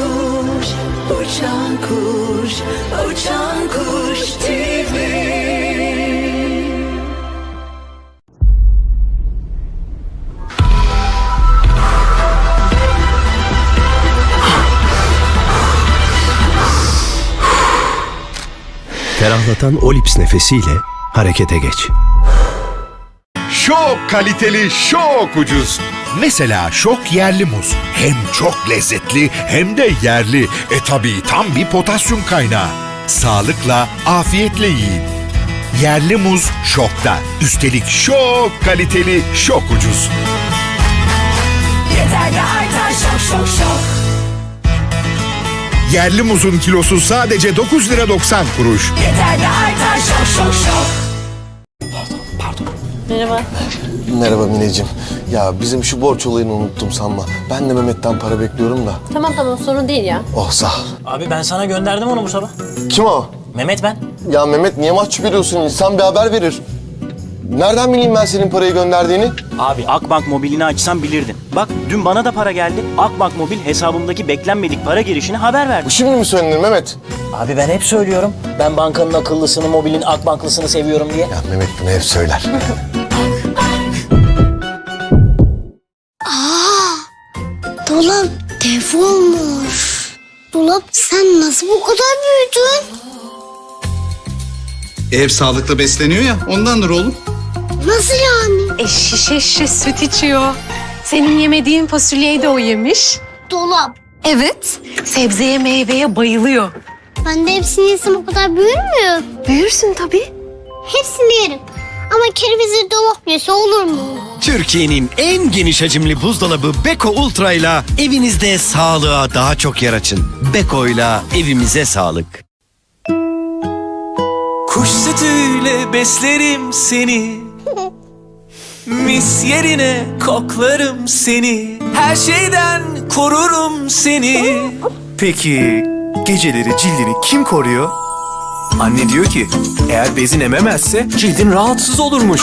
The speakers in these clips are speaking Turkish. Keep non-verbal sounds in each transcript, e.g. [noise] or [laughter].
kuş, uçan kuş, uçan kuş TV. Ferahlatan Olips nefesiyle harekete geç. Şok kaliteli, şok ucuz. Mesela şok yerli muz. Hem çok lezzetli hem de yerli. E tabi tam bir potasyum kaynağı. Sağlıkla, afiyetle yiyin. Yerli muz şokta. Üstelik şok kaliteli, şok ucuz. Yeter de artar şok şok şok. Yerli muzun kilosu sadece 9 lira 90 kuruş. Yeter de artar şok şok şok. Merhaba. Merhaba Mineciğim. Ya bizim şu borç olayını unuttum sanma. Ben de Mehmet'ten para bekliyorum da. Tamam tamam sorun değil ya. Oh sağ ol. Abi ben sana gönderdim onu bu sabah. Kim o? Mehmet ben. Ya Mehmet niye mahcup ediyorsun? İnsan bir haber verir. Nereden bileyim ben senin parayı gönderdiğini? Abi Akbank mobilini açsam bilirdin. Bak dün bana da para geldi. Akbank mobil hesabımdaki beklenmedik para girişini haber verdi. Bu şimdi mi söylenir Mehmet? Abi ben hep söylüyorum. Ben bankanın akıllısını, mobilin Akbanklısını seviyorum diye. Ya Mehmet bunu hep söyler. [laughs] dev olmuş. Dolap sen nasıl bu kadar büyüdün? Ev sağlıklı besleniyor ya ondandır oğlum. Nasıl yani? E şişe şişe süt içiyor. Senin yemediğin fasulyeyi de o yemiş. Dolap. Evet. Sebzeye meyveye bayılıyor. Ben de hepsini yesem o kadar büyür mü? Büyürsün tabii. Hepsini yerim. Ama kerevizi dolap yese olur mu? Türkiye'nin en geniş hacimli buzdolabı Beko Ultra ile evinizde sağlığa daha çok yer açın. Beko ile evimize sağlık. Kuş sütüyle beslerim seni [laughs] Mis yerine koklarım seni Her şeyden korurum seni [laughs] Peki geceleri cildini kim koruyor? Anne diyor ki eğer bezin ememezse cildin rahatsız olurmuş.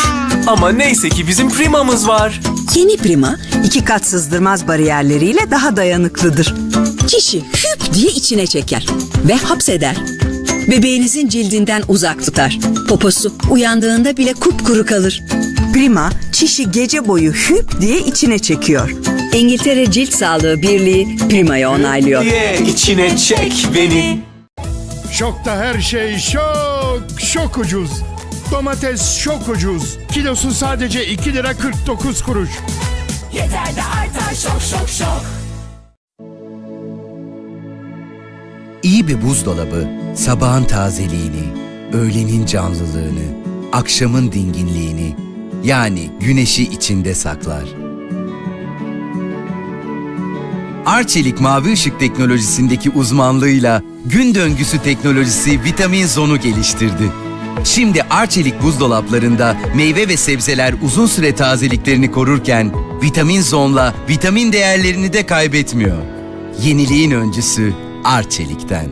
Ama neyse ki bizim primamız var. Yeni Prima iki kat sızdırmaz bariyerleriyle daha dayanıklıdır. Çişi hüp diye içine çeker ve hapseder. Bebeğinizin cildinden uzak tutar. Poposu uyandığında bile kupkuru kalır. Prima çişi gece boyu hüp diye içine çekiyor. İngiltere Cilt Sağlığı Birliği Prima'yı onaylıyor. Ye içine çek beni Şokta her şey şok, şok ucuz. Domates şok ucuz. Kilosu sadece 2 lira 49 kuruş. Yeter de artar şok şok şok. İyi bir buzdolabı sabahın tazeliğini, öğlenin canlılığını, akşamın dinginliğini yani güneşi içinde saklar. Arçelik mavi ışık teknolojisindeki uzmanlığıyla gün döngüsü teknolojisi vitamin zonu geliştirdi. Şimdi Arçelik buzdolaplarında meyve ve sebzeler uzun süre tazeliklerini korurken vitamin zonla vitamin değerlerini de kaybetmiyor. Yeniliğin öncüsü Arçelik'ten.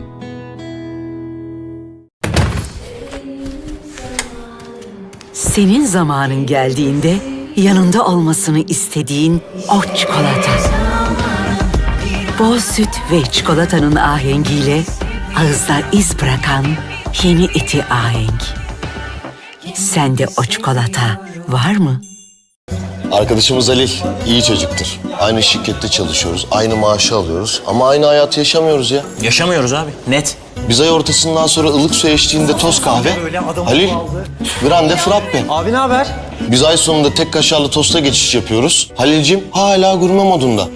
Senin zamanın geldiğinde yanında olmasını istediğin o çikolata. Bol süt ve çikolatanın ahengiyle ağızda iz bırakan yeni eti ahenk. Sende o çikolata var mı? Arkadaşımız Halil iyi çocuktur. Aynı şirkette çalışıyoruz, aynı maaşı alıyoruz ama aynı hayatı yaşamıyoruz ya. Yaşamıyoruz abi. Net. Biz ay ortasından sonra ılık su eşliğinde toz kahve. Halil, grande frappe. Abi ne haber? Biz ay sonunda tek kaşarlı tosta geçiş yapıyoruz. Halil'cim hala gurme modunda.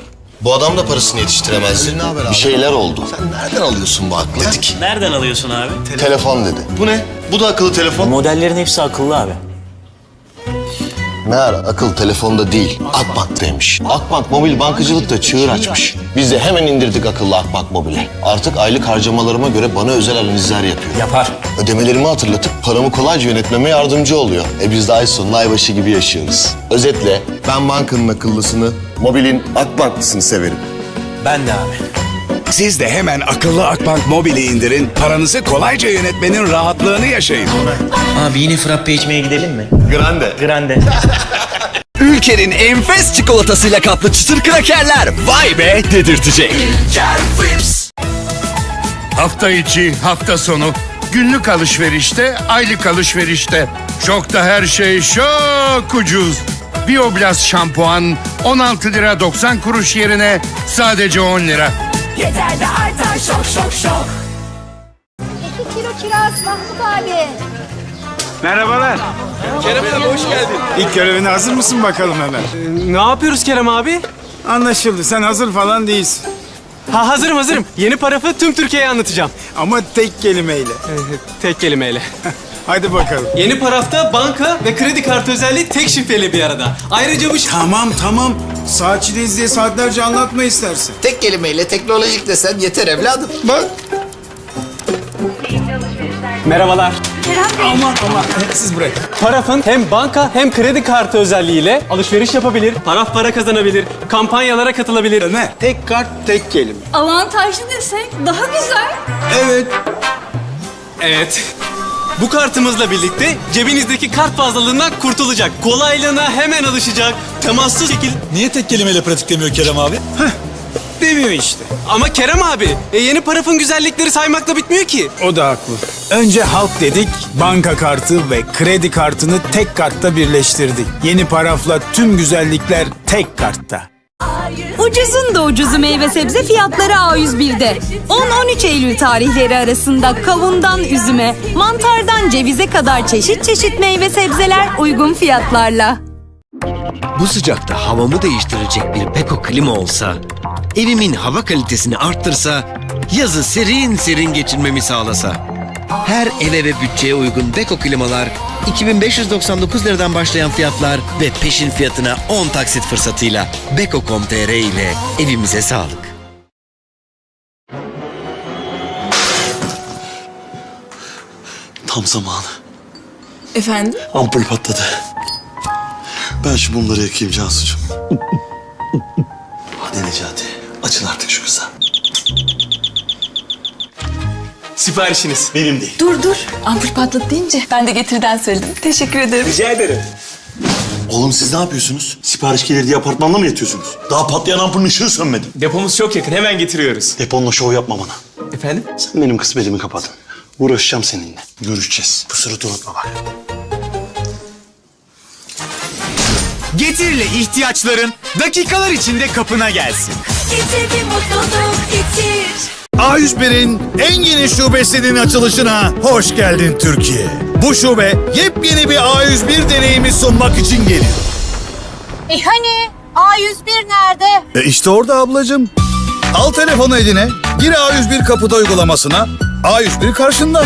Bu adam da parasını yetiştiremezdi. Bir şeyler oldu. Sen nereden alıyorsun bu aklı? Dedik. Nereden alıyorsun abi? Telefon dedi. Bu ne? Bu da akıllı telefon. Modellerin hepsi akıllı abi. Meğer akıl telefonda değil, Akbank'taymış. Akbank mobil bankacılıkta çığır açmış. Biz de hemen indirdik akıllı Akbank mobile. Artık aylık harcamalarıma göre bana özel analizler yapıyor. Yapar. Ödemelerimi hatırlatıp paramı kolayca yönetmeme yardımcı oluyor. E biz de ay sonunu aybaşı gibi yaşıyoruz. Özetle ben bankanın akıllısını, mobilin Akbanklısını severim. Ben de abi Siz de hemen akıllı Akbank mobili indirin. Paranızı kolayca yönetmenin rahatlığını yaşayın. Abi yine frappe içmeye gidelim mi? Grande. Grande. [laughs] Ülkenin enfes çikolatasıyla kaplı çıtır krakerler vay be dedirtecek. Hafta içi, hafta sonu, günlük alışverişte, aylık alışverişte. Şokta her şey çok ucuz. Bioblast şampuan 16 lira 90 kuruş yerine sadece 10 lira. Yeter de artar şok şok şok. 2 kilo kiraz Mahmut abi. Merhabalar. Kerem abi hoş geldin. İlk görevine hazır mısın bakalım hemen? Ne yapıyoruz Kerem abi? Anlaşıldı. Sen hazır falan değilsin. Ha hazırım hazırım. Yeni parafı tüm Türkiye'ye anlatacağım. Ama tek kelimeyle. Tek kelimeyle. [laughs] Hadi bakalım. Yeni parafta banka ve kredi kartı özelliği tek şifreyle bir arada. Ayrıca bu Tamam tamam. Saatçideyiz diye saatlerce anlatma istersen. Tek kelimeyle teknolojik desen yeter evladım. Bak. Merhabalar. Aman aman. Siz bırak. Parafın hem banka hem kredi kartı özelliğiyle alışveriş yapabilir, paraf para kazanabilir, kampanyalara katılabilir. Ömer. Tek kart tek kelime. Avantajlı desek daha güzel. Evet. Evet. Bu kartımızla birlikte cebinizdeki kart fazlalığından kurtulacak. Kolaylığına hemen alışacak. Temassız şekil. Niye tek kelimeyle pratiklemiyor Kerem abi? Demiyor işte. Ama Kerem abi, e, yeni parafın güzellikleri saymakla bitmiyor ki. O da haklı. Önce halk dedik, banka kartı ve kredi kartını tek kartta birleştirdik. Yeni parafla tüm güzellikler tek kartta. Ucuzun da ucuzu meyve sebze fiyatları A101'de. 10-13 Eylül tarihleri arasında kavundan üzüme, mantardan cevize kadar çeşit çeşit meyve sebzeler uygun fiyatlarla. Bu sıcakta havamı değiştirecek bir Beko klima olsa, evimin hava kalitesini arttırsa, yazı serin serin geçirmemi sağlasa. Her eve ve bütçeye uygun Beko klimalar 2599 liradan başlayan fiyatlar ve peşin fiyatına 10 taksit fırsatıyla Beko.com.tr ile evimize sağlık. Tam zamanı. Efendim? Ampul patladı. Ben şu mumları yakayım Cansucuğum. Hadi Necati, açın artık şu kıza. Siparişiniz. Benim değil. Dur dur. Ampul patladı deyince ben de getirden söyledim. Teşekkür ederim. Rica ederim. Oğlum siz ne yapıyorsunuz? Sipariş gelir diye apartmanda mı yatıyorsunuz? Daha patlayan ampulün ışığı sönmedi. Depomuz çok yakın, hemen getiriyoruz. Deponla şov yapma bana. Efendim? Sen benim kısmetimi kapadın. Uğraşacağım seninle. Görüşeceğiz. Bu sırrı unutma bak. Getirle ihtiyaçların dakikalar içinde kapına gelsin. Getir bir mutluluk getir. A101'in en yeni şubesinin açılışına hoş geldin Türkiye. Bu şube yepyeni bir A101 deneyimi sunmak için geliyor. E hani A101 nerede? E işte orada ablacığım. Al telefonu eline, gir A101 kapıda uygulamasına. A101 karşında.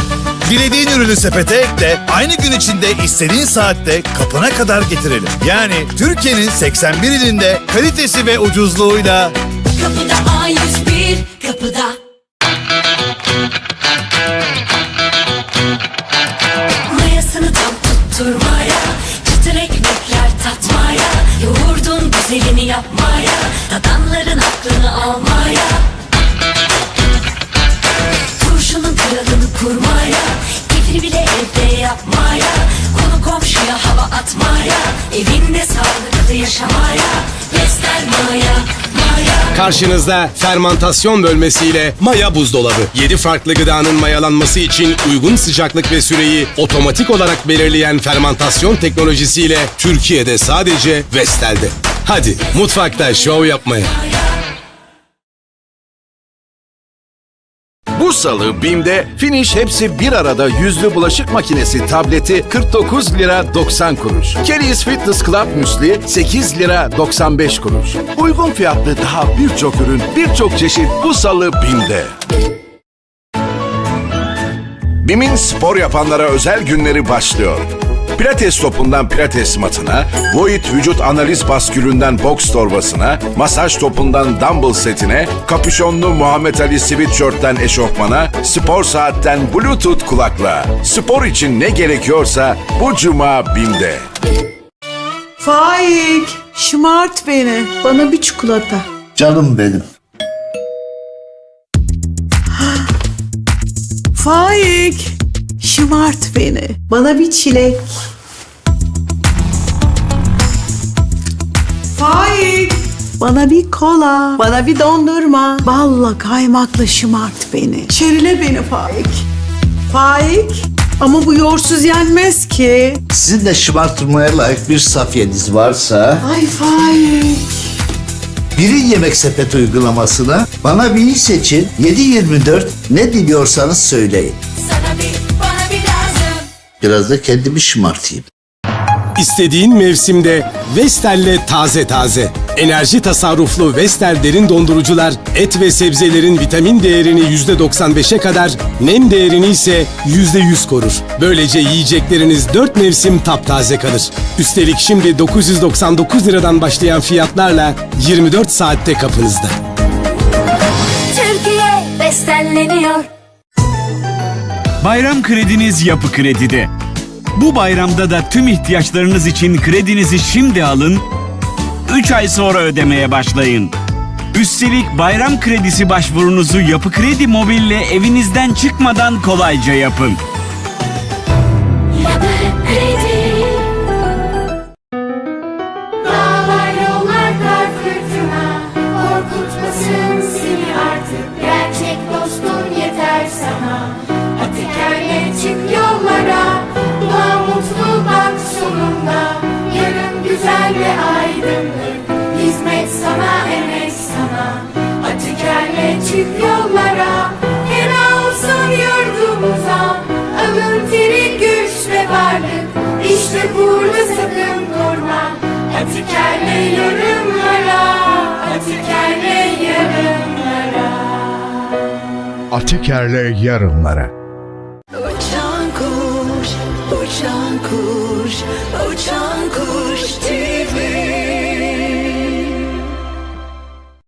Dilediğin ürünü sepete ekle, aynı gün içinde istediğin saatte kapına kadar getirelim. Yani Türkiye'nin 81 ilinde kalitesi ve ucuzluğuyla Kapıda A101 Karşınızda fermantasyon bölmesiyle Maya buzdolabı. 7 farklı gıdanın mayalanması için uygun sıcaklık ve süreyi otomatik olarak belirleyen fermantasyon teknolojisiyle Türkiye'de sadece Vestel'de. Hadi mutfakta şov yapmaya. Bu salı BİM'de Finish hepsi bir arada yüzlü bulaşık makinesi tableti 49 lira 90 kuruş. Kelly's Fitness Club Müsli 8 lira 95 kuruş. Uygun fiyatlı daha birçok ürün, birçok çeşit bu salı BİM'de. BİM'in spor yapanlara özel günleri başlıyor. Pilates topundan pilates matına, Void vücut analiz baskülünden boks torbasına, masaj topundan dumbbell setine, kapüşonlu Muhammed Ali sweatshirtten eşofmana, spor saatten bluetooth kulaklığa. Spor için ne gerekiyorsa bu cuma BİM'de. Faik, şımart beni. Bana bir çikolata. Canım benim. [gasps] Faik, şımart beni. Bana bir çilek. Faik, Bana bir kola, bana bir dondurma. Balla kaymakla şımart beni. Şerile beni Faik. Faik. Ama bu yoğurtsuz yenmez ki. Sizin de şımartılmaya layık bir safyeniz varsa Ay Faik. birin yemek sepet uygulamasına bana bir iyi seçin 7-24 ne diliyorsanız söyleyin. Biraz da kendimi şımartayım. İstediğin mevsimde Vestel'le taze taze. Enerji tasarruflu Vestel derin dondurucular et ve sebzelerin vitamin değerini %95'e kadar, nem değerini ise %100 korur. Böylece yiyecekleriniz 4 mevsim taptaze kalır. Üstelik şimdi 999 liradan başlayan fiyatlarla 24 saatte kapınızda. Türkiye bestenleniyor. Bayram krediniz Yapı Kredi'de. Bu bayramda da tüm ihtiyaçlarınız için kredinizi şimdi alın, 3 ay sonra ödemeye başlayın. Üstelik bayram kredisi başvurunuzu Yapı Kredi Mobil'le evinizden çıkmadan kolayca yapın. İşte burada sakın durma Atikerle yarımlara Atikerle yarımlara Atikerle yarınlara.